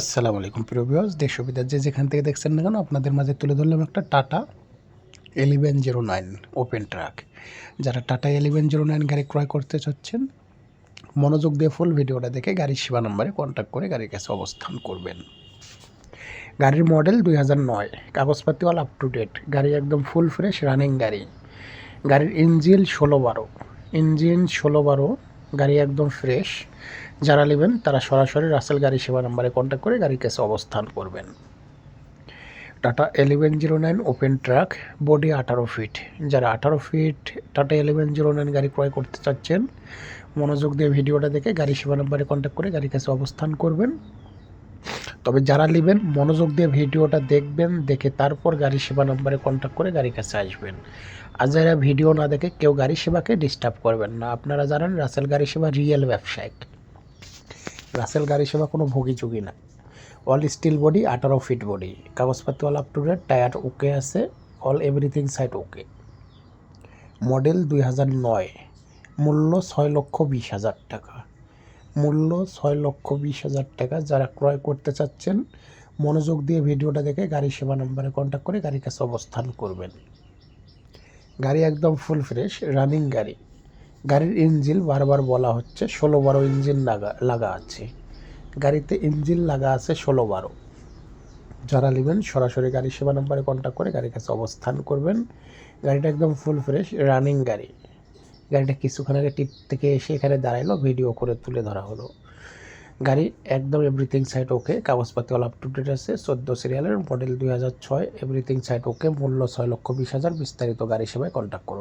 আসসালামু আলাইকুম প্রিয় ভিউয়ার্স দেশ বিদেশ যে যেখান থেকে দেখছেন না কেন, আপনাদের মাঝে তুলে ধরলাম একটা Tata eleven zero nine open truck যারা টাটা এলিভেন জিরো নাইন গাড়ি ক্রয় করতে চাচ্ছেন, মনোযোগ দিয়ে ফুল ভিডিওটা দেখে গাড়ির সেবা নম্বরে কন্ট্যাক্ট করে গাড়ির কাছে অবস্থান করবেন। গাড়ির মডেল দুই হাজার নয় কাগজপাতি অল আপ টু ডেট গাড়ি একদম ফুল ফ্রেশ রানিং গাড়ি। গাড়ির ইঞ্জিন ষোলো বারো ইঞ্জিন ষোলো বারো গাড়ি একদম ফ্রেশ যারা নেবেন, তারা সরাসরি রাসেল গাড়ি সেবা নাম্বারে কন্ট্যাক্ট করে গাড়ির কাছে অবস্থান করবেন। Tata eleven zero nine open truck body আঠারো ফিট যারা আঠারো feet Tata eleven zero nine গাড়ি ক্রয় করতে চাচ্ছেন, মনোযোগ দিয়ে ভিডিওটা দেখে গাড়ি সেবা নাম্বারে কন্ট্যাক্ট করে গাড়ির কাছে অবস্থান করবেন। তবে যারা নেবেন, মনোযোগ দিয়ে ভিডিওটা দেখবেন, দেখে তারপর গাড়ি সেবা নাম্বারে কন্ট্যাক্ট করে গাড়ির কাছে আসবেন। আর যারা ভিডিও না দেখে, কেউ গাড়ি সেবাকে ডিস্টার্ব করবেন না। আপনারা জানেন, রাসেল গাড়ি সেবা রিয়েল ব্যবসায়িক। রাসেল গাড়ি সেবা কোনো ভোগীচুগি না। অল স্টিল বডি আঠারো ফিট বডি কাগজপাতি all up to date tyre okay আছে all everything side okay model দুই হাজার নয়। মূল্য ছয় লক্ষ বিশ হাজার টাকা। মূল্য ছয় লক্ষ বিশ হাজার টাকা যারা ক্রয় করতে চাচ্ছেন, মনোযোগ দিয়ে ভিডিওটা দেখে গাড়ি সেবা নম্বরে কন্ট্যাক্ট করে গাড়ির কাছে অবস্থান করবেন। গাড়ি একদম ফুল ফ্রেশ রানিং গাড়ি। গাড়ির ইঞ্জিন বারবার বলা হচ্ছে ষোলো বারো ইঞ্জিন লাগা লাগা আছে। গাড়িতে ইঞ্জিন লাগা আছে ষোলো বারো। যারা নেবেন সরাসরি গাড়ি সেবা নম্বরে কন্ট্যাক্ট করে গাড়ির কাছে অবস্থান করবেন। গাড়িটা একদম ফুল ফ্রেশ রানিং গাড়ি। গাড়িটা কিছুক্ষণ আগে টিপ থেকে এসে এখানে দাঁড়াইলো ভিডিও করে তুলে ধরা হলো। গাড়ি একদম এভরিথিং সাইট ওকে কাগজপাতি অল আপ টু ডেট আছে, চোদ্দ সিরিয়ালের মডেল দুই হাজার ছয় এভরিথিং সাইট ওকে মূল্য ছয় লক্ষ বিশ হাজার বিস্তারিত গাড়ি সেবায় কন্ট্যাক্ট করুন।